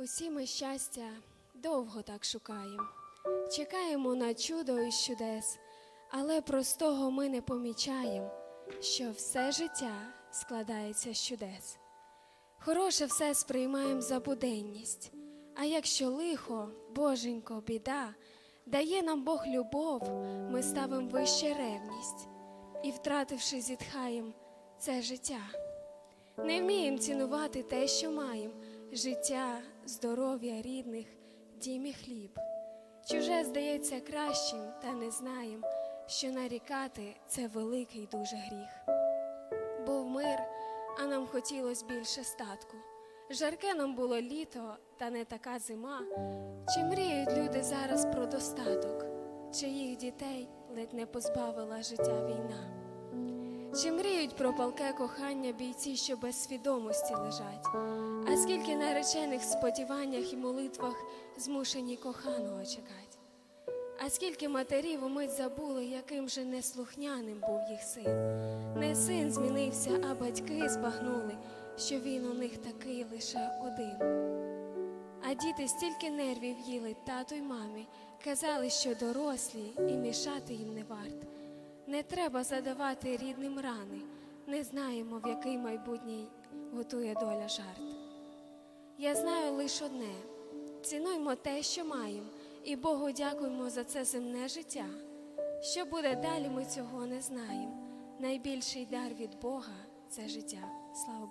Усі ми щастя довго так шукаємо, чекаємо на чудо і чудес, але простого ми не помічаємо, що все життя складається з чудес. Хороше все сприймаємо за буденність, а якщо лихо, боженько, біда, дає нам Бог любов, ми ставимо вище ревність і, втративши, зітхаєм це життя. Не вміємо цінувати те, що маємо життя, здоров'я рідних, дім і хліб. Чуже здається кращим, та не знаєм, що нарікати це великий дуже гріх. Був мир, а нам хотілось більше статку. Жарке нам було літо, та не така зима. Чи мріють люди зараз про достаток, чи їх дітей ледь не позбавила життя війна? Чи мріють про палке кохання бійці, що без свідомості лежать? А скільки наречених сподіваннях і молитвах змушені коханого чекать? А скільки матерів умить забули, яким же неслухняним був їх син? Не син змінився, а батьки збагнули, що він у них такий лише один. А діти стільки нервів їли тату й мамі, казали, що дорослі і мішати їм не варт. Не треба задавати рідним рани, не знаємо, в який майбутній готує доля жарт. Я знаю лише одне: цінуймо те, що маємо, і Богу дякуємо за це земне життя. Що буде далі, ми цього не знаємо. Найбільший дар від Бога це життя. Слава Богу.